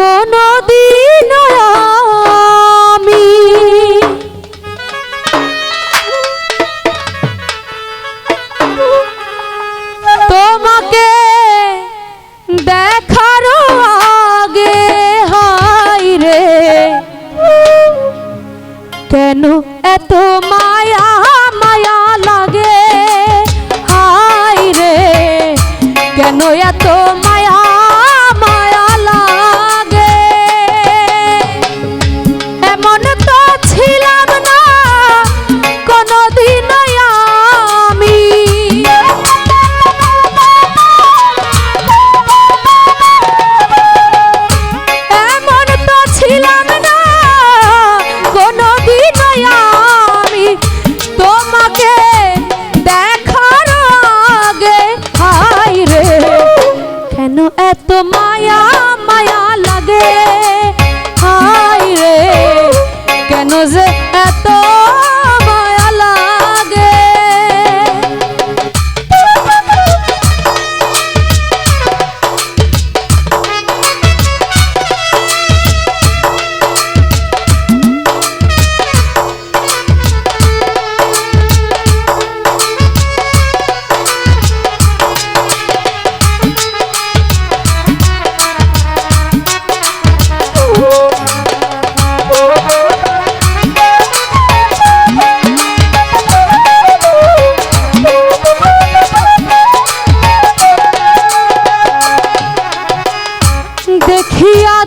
কোনো দিন আমি তোমাকে দেখার আগে হাই রে, কেন এত মায়া মায়া লাগে? হাই রে, কেন এত মায়া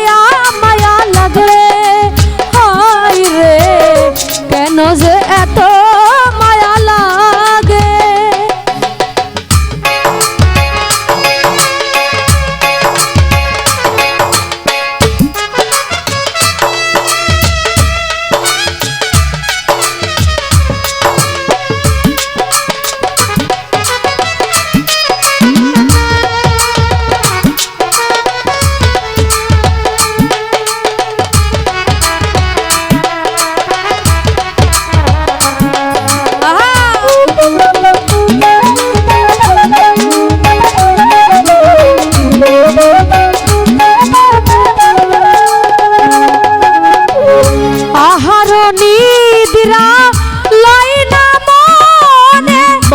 মায়া মায়া লাগলে হাই রে কেন যে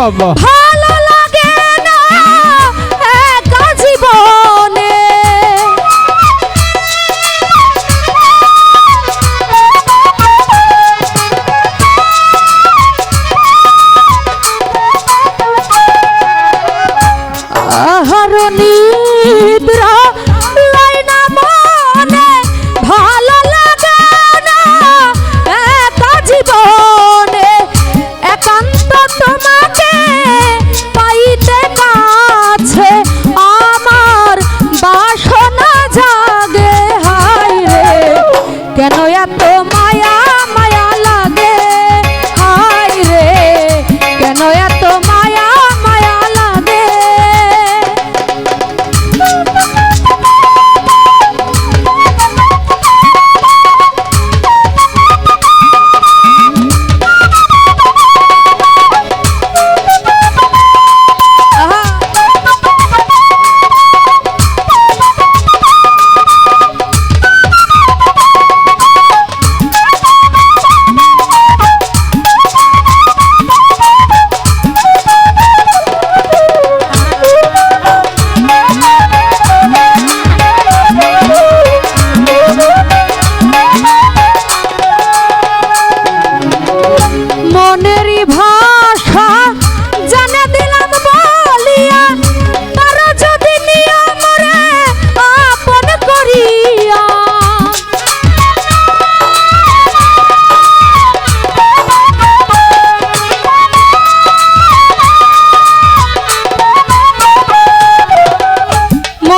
বাবা। ভালো লাগে না একা জীবনে। আহার নিদ্রা কেন এত মায়া?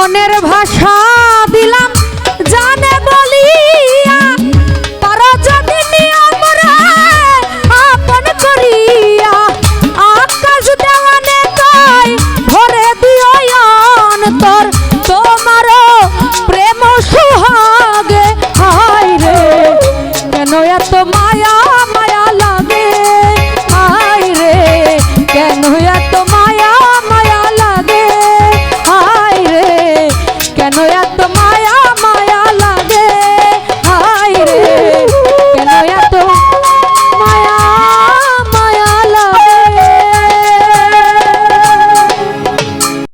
মনের ভাষা দিলাম, জানে বলিয়া তার যদি আপন করিয়া, আকাশ দেওয়ানে কয় ভরে দিও অন্তর, তোমার প্রেম সুহাগে রে, কেন এত মায়া